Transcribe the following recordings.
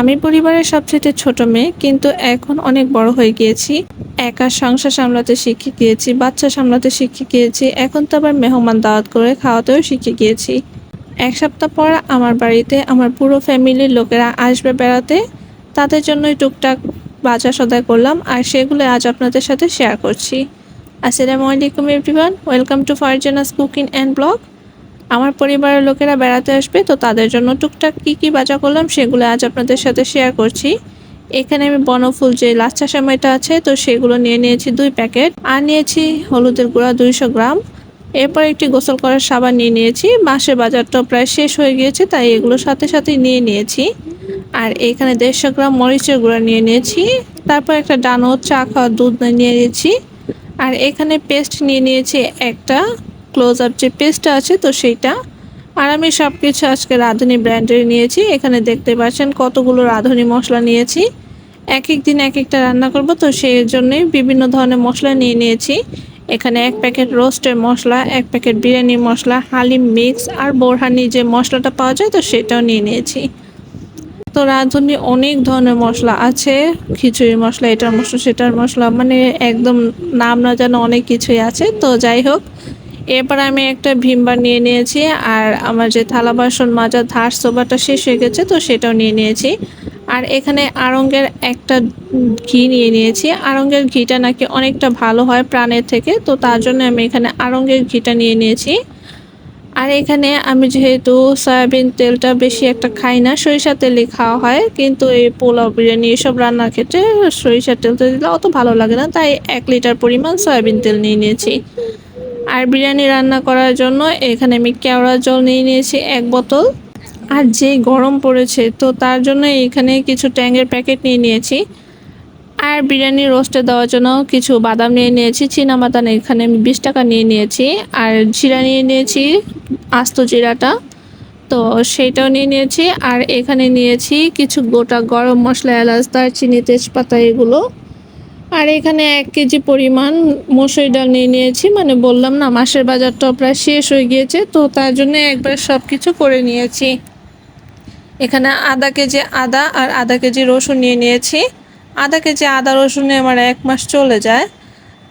আমি পরিবারের সবচেয়ে ছোট মেয়ে, কিন্তু এখন অনেক বড় হয়ে গিয়েছি। একা সংসার সামলাতে শিখে গিয়েছি, বাচ্চা সামলাতে শিখে গিয়েছি, এখন তো আবার মেহমান দাওয়াত করে খাওয়াতেও শিখে গিয়েছি। এক সপ্তাহ পর আমার বাড়িতে আমার পুরো ফ্যামিলির লোকেরা আসবে বেড়াতে। তাদের জন্যই টুকটাক বাজার সদাই করলাম, আর সেগুলো আজ আপনাদের সাথে শেয়ার করছি। আসসালামু আলাইকুম everyone welcome to Farzana's cooking and blog আমার পরিবারের লোকেরা বেড়াতে আসবে, তো তাদের জন্য টুকটাক কী কী বাজা করলাম সেগুলো আজ আপনাদের সাথে শেয়ার করছি। এখানে আমি বনফুল যে লাচ্চা সময়টা আছে, তো সেগুলো নিয়ে নিয়েছি দুই প্যাকেট। আর নিয়েছি হলুদের গুঁড়া দুইশো গ্রাম। এরপর একটি গোসল করার সাবান নিয়ে নিয়েছি। মাসের বাজারটা প্রায় শেষ হয়ে গিয়েছে, তাই এগুলো সাথে সাথে নিয়ে নিয়েছি। আর এখানে দেড়শো গ্রাম মরিচের গুঁড়া নিয়ে নিয়েছি। তারপর একটা ডানো চা খাওয়ার দুধ নিয়ে নিয়েছি। আর এখানে পেস্ট নিয়ে নিয়েছি একটা। ক্লোজ আপ যে পেস্টটা আছে তো সেইটা। আর আমি সব কিছু আজকে রাঁধুনি ব্র্যান্ডের নিয়েছি। এখানে দেখতে পাচ্ছেন কতগুলো রাঁধুনি মশলা নিয়েছি। এক এক দিন এক একটা রান্না করব তো সেই জন্যই বিভিন্ন ধরনের মশলা নিয়ে নিয়েছি। এখানে এক প্যাকেট রোস্টের মশলা, এক প্যাকেট বিরিয়ানি মশলা, হালিম মিক্স আর বোরহানি যে মশলাটা পাওয়া যায় তো সেটাও নিয়ে নিয়েছি। তো রাঁধুনি অনেক ধরনের মশলা আছে। খিচুড়ি মশলা, এটার মশলা, সেটার মশলা মানে একদম নাম না জানো অনেক কিছুই আছে। তো যাই হোক এরপর আমি একটা ভিমবার নিয়ে নিয়েছি, আর আমার যে থালা বাসন মাজার ধার সোবাটা শেষ হয়ে গেছে, তো সেটাও নিয়ে নিয়েছি। আর এখানে আড়ঙ্গের একটা ঘি নিয়ে নিয়েছি। আড়ঙ্গের ঘিটা নাকি অনেকটা ভালো হয় প্রাণের থেকে, তো তার জন্য আমি এখানে আড়ঙ্গের ঘিটা নিয়ে নিয়েছি। আর এখানে আমি যেহেতু সয়াবিন তেলটা বেশি একটা খাই না সরিষার তেলই খাওয়া হয়, কিন্তু এই পোলাও বিরিয়ানি এসব রান্নার ক্ষেত্রে সরিষার তেলটা দিলে অত ভালো লাগে না, তাই এক লিটার পরিমাণ সয়াবিন তেল নিয়ে নিয়েছি। আর বিরিয়ানি রান্না করার জন্য এখানে আমি কেওড়া জল নিয়ে নিয়েছি, এক বোতল। আর যে গরম পড়েছে, তো তার জন্য এখানে কিছু ট্যাঙ্গের প্যাকেট নিয়ে নিয়েছি। আর বিরিয়ানি রোস্টে দেওয়ার জন্য কিছু বাদাম নিয়ে নিয়েছি বাদাম এখানে আমি বিশ টাকা নিয়ে নিয়েছি। আর জিরা নিয়ে নিয়েছি, আস্ত জিরাটা, তো সেইটাও নিয়ে নিয়েছি। আর এখানে নিয়েছি কিছু গোটা গরম মশলা, এলাচ, দারচিনি, তেজপাতা, এগুলো। আর এখানে এক কেজি পরিমাণ মসুরি ডাল নিয়ে নিয়েছি। মানে বললাম না, মাসের বাজারটা প্রায় শেষ হয়ে গিয়েছে, তো তার জন্য একবার সব কিছু করে নিয়েছি। এখানে আধা কেজি আদা আর আধা কেজি রসুন নিয়ে নিয়েছি। আধা কেজি আদা রসুনে আমার এক মাস চলে যায়।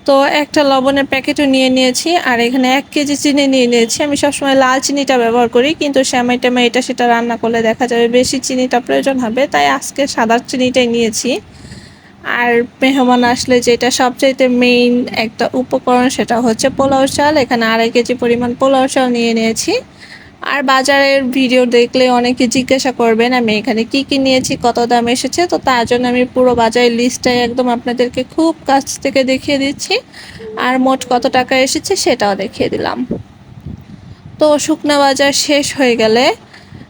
তো একটা লবণের প্যাকেটও নিয়ে নিয়েছি, আর এখানে এক কেজি চিনি নিয়ে নিয়েছি। আমি সবসময় লাল চিনিটা ব্যবহার করি, কিন্তু শ্যামাই ট্যামাই এটা সেটা রান্না করলে দেখা যাবে বেশি চিনিটা প্রয়োজন হবে, তাই আজকে সাদা চিনিটাই নিয়েছি। আর মেহমান আসলে যেটা সবচাইতে মেইন একটা উপকরণ সেটা হচ্ছে পোলাও চাল। এখানে আড়াই কেজি পরিমাণ পোলাও চাল নিয়ে নিয়েছি। আর বাজারের ভিডিও দেখলে অনেকে জিজ্ঞাসা করবেন, আমি এখানে কি কি নিয়েছি? কত দাম এসেছে? তো তার জন্য আমি পুরো বাজারের লিস্টটাই একদম আপনাদেরকে খুব কাছ থেকে দেখিয়ে দিচ্ছি। আর মোট কত টাকা এসেছে সেটাও দেখিয়ে দিলাম। তো শুকনা বাজার শেষ হয়ে গেলে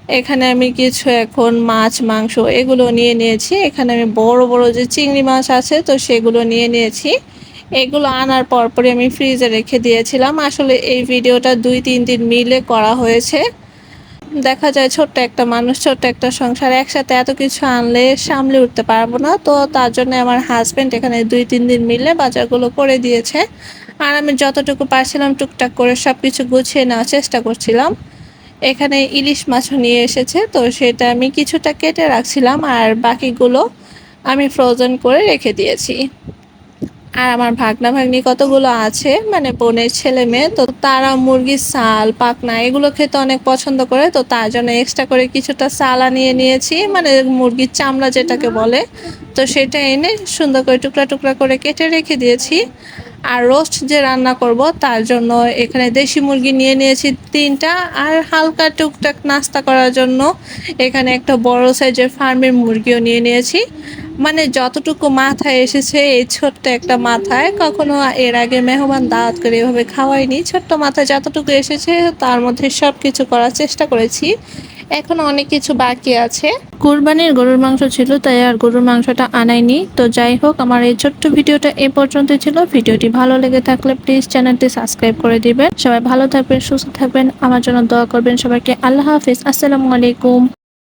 এখানে আমি কিছু এখন মাছ, মাংস এগুলো নিয়ে নিয়েছি। এখানে আমি বড় বড় যে চিংড়ি মাছ আছে, তো সেগুলো নিয়ে নিয়েছি। এগুলো আনার পরপরই আমি ফ্রিজে রেখে দিয়েছিলাম। আসলে এই ভিডিওটা দুই, তিন দিন মিলে করা হয়েছে। দেখা যায় ছোট্ট একটা মানুষ, ছোট্ট একটা সংসার, একসাথে এত কিছু আনলে সামলে উঠতে পারব না। তো তার জন্য আমার হাজব্যান্ড এখানে দুই, তিন দিন মিলে বাজারগুলো করে দিয়েছে। আর আমি যতটুকু পারছিলাম, টুকটাক করে সব কিছু গুছিয়ে নেওয়ার চেষ্টা করছিলাম। এখানে ইলিশ মাছও নিয়ে এসেছে, তো সেটা আমি কিছুটা কেটে রাখছিলাম আর বাকিগুলো আমি ফ্রোজেন করে রেখে দিয়েছি। আর আমার ভাগনা ভাগ্নি কতগুলো আছে মানে বোনের ছেলে মেয়ে, তো তারা মুরগির সাল পাকনা এগুলো খেতে অনেক পছন্দ করে, তো তার জন্য এক্সট্রা করে কিছুটা সালা নিয়ে নিয়েছি মানে মুরগির চামড়া যেটাকে বলে, তো সেটা এনে সুন্দর করে টুকরা টুকরা করে কেটে রেখে দিয়েছি। আর রোস্ট যে রান্না করব, তার জন্য এখানে দেশি মুরগি নিয়ে নিয়েছি তিনটা আর হালকা টুকটাক নাস্তা করার জন্য এখানে একটা বড় সাইজের ফার্মের মুরগিও নিয়ে নিয়েছি। মানে যতটুকু মাথায় এসেছে এই ছোট্ট একটা মাথায়, কখনো এর আগে মেহমান দাওয়াত করে এভাবে খাওয়াইনি। ছোট্ট মাথায় যতটুকু এসেছে তার মধ্যে সব কিছু করার চেষ্টা করেছি। এখন অনেক কিছু বাকি আছে। কোরবানির গরুর মাংস ছিল, তাই আর গরুর মাংসটা আনাইনি। তো যাই হোক, আমার এই ছোট্ট ভিডিওটা এ পর্যন্ত ছিল। ভিডিওটি ভালো লেগে থাকলে প্লিজ চ্যানেলটি সাবস্ক্রাইব করে দিবেন। সবাই ভালো থাকবেন, সুস্থ থাকবেন। আমার জন্য দোয়া করবেন সবাইকে। আল্লাহ হাফিজ। আসসালামু আলাইকুম।